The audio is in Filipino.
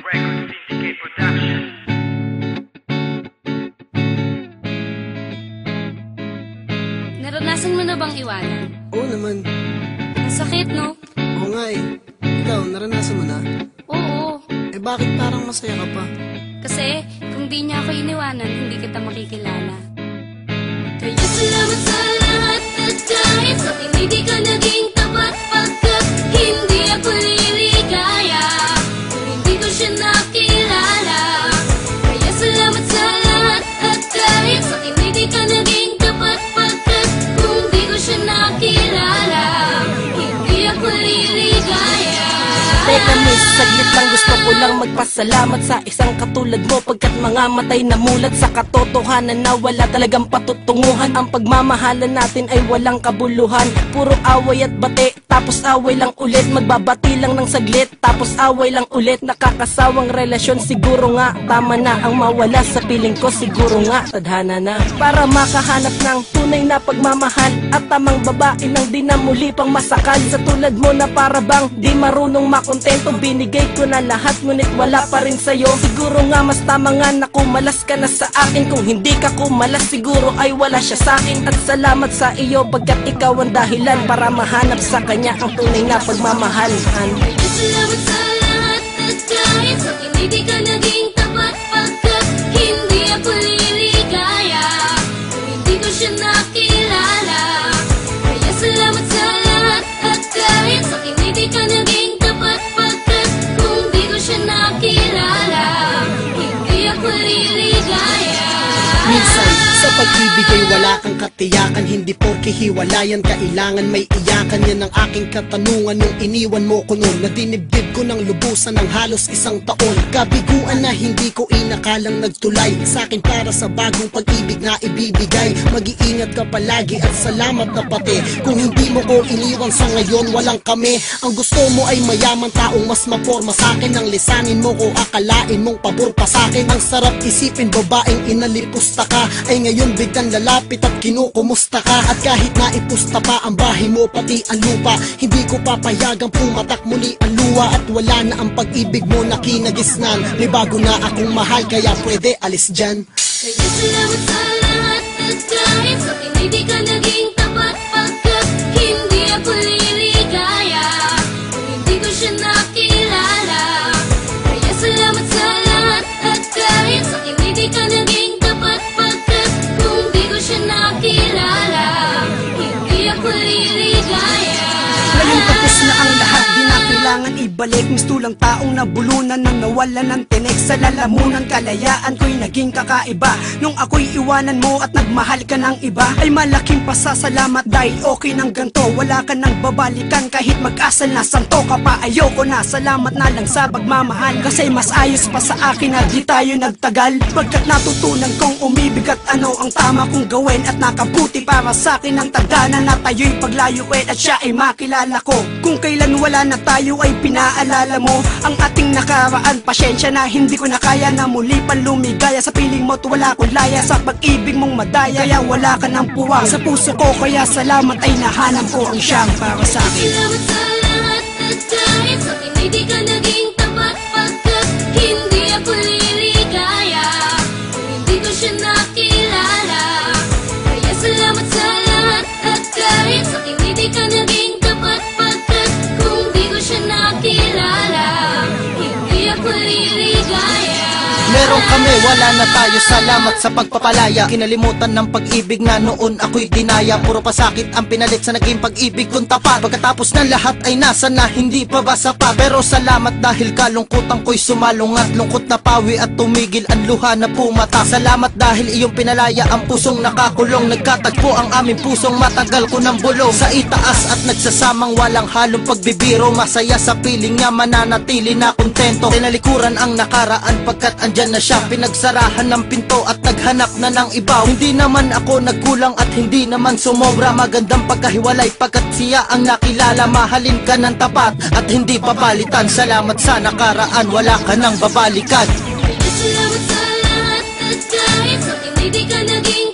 Record Syndicate Production. Naranasan mo na bang iwanan? Oo naman. Ang sakit, no? Oo nga eh. Ikaw, naranasan mo na? Oo. Eh bakit parang masaya ka pa? Kasi kung di niya ako iniwanan, hindi kita makikilala. Kaya salamat sa lahat at kahit sa akin hindi ka naging tapat pagkat hindi saglit lang gusto ko lang magpasalamat sa isang katulad mo. Pagkat mga matay na mulat sa katotohanan na wala talagang patutunguhan. Ang pagmamahalan natin ay walang kabuluhan. Puro away at bate, tapos away lang ulit Magbabati lang ng saglit, tapos away lang ulit Nakakasawang relasyon. Siguro nga Tama na ang mawala sa piling ko. Siguro nga Tadhana na. Para makahanap ng tunay na pagmamahal. At tamang babae nang di na muli pang masakal. Sa tulad mo na para bang di marunong makontento Binigay ko na lahat ngunit wala pa rin sa'yo. Siguro nga mas tama nga na kumalas ka na sa akin. Kung hindi ka kumalas siguro ay wala siya sa akin At salamat sa iyo pagkat ikaw ang dahilan Para mahanap sa kanya ang tunay na pagmamahal Salamat sa lahat at kahit sa hindi ka naging tapat pagkat hindi ako liligaya kung hindi ko siya nakilala. Kaya salamat sa lahat at kahit sa hindi ka naging tapat pagkat kung di ko siya nakilala hindi ako liligaya. Minsan, sa pag-ibig wala kang katiyakan. Hindi porke hiwalayan, kailangan may iyakan. Yan ang aking katanungan nung iniwan mo ko noon. Nadinibdib ko ng lubusan ng halos isang taon. Kabiguan na hindi ko inakalang nagtulay. Sa akin para sa bagong pag-ibig na ibibigay. Mag-iingat ka palagi at salamat na pati. Kung hindi mo ko iniwan sa ngayon, walang kami. Ang gusto mo ay mayaman taong mas maporma sa akin. Ang lisanin mo ko akalain mong pabor pa sa akin. Ang sarap isipin babaeng inalipusta ka. Ay ngayon biglang lalapit at kinukumusta ka. At kahit na ipusta pa ang bahay mo pati ang lupa Hindi ko papayagang pumatak muli ang luwa At wala na ang pag-ibig mo na kinagisnan. May bago na akong mahal kaya pwede alis dyan. Kaya sa ibalik Mistulang taong nabulunan nang nawala ng tinik. Sa lalamunan kalayaan ko'y naging kakaiba. Nung ako'y iwanan mo at nagmahal ka ng iba Ay malaking pasasalamat dahil okay ng ganto. Wala ka nang babalikan kahit mag-asal na santo ka pa. Ayoko na, salamat na lang sa pagmamahal. Kasi mas ayos pa sa akin na di tayo nagtagal. Pagkat natutunan kong umibig at ano ang tama kong gawin At nakabuti para sa akin ang tagdanan na tayo'y paglayuin At siya ay makilala ko. Kung kailan wala na tayo ay pinaalala mo Ang ating nakaraan, pasyensya na hindi ko na kaya Na muli pang lumigaya. Sa piling mo't wala akong laya Sa pag-ibig mong madaya, kaya wala ka ng puwang Sa puso ko, kaya salamat ay nahanap ko ang siyang para sa akin kami, wala na tayo. Salamat sa pagpapalaya. Kinalimutan ng pag-ibig na noon ako'y dinaya. Puro pasakit ang pinalit sa naging pag-ibig kong tapat. Pagkatapos ng lahat ay nasa na hindi pa ba sapat Pero salamat dahil kalungkutan ko'y sumalungat Lungkot na pawi at tumigil ang luha na pumata. Salamat dahil iyong pinalaya ang pusong nakakulong. Nagkatagpo ang aming pusong matagal ko ng bulong. Sa itaas at nagsasamang walang halong pagbibiro. Masaya sa piling niya mananatili na kontento. Tinalikuran ang nakaraan pagkat andyan na siya Pinagsarahan ng pinto at naghanap na ng ibaw Hindi naman ako nagkulang at hindi naman sumobra. Magandang pagkahiwalay pagkat siya ang nakilala. Mahalin ka ng tapat at hindi papalitan. Salamat sa nakaraan, wala ka nang babalikan. Salamat sa lahat at kahit sa hindi ka naging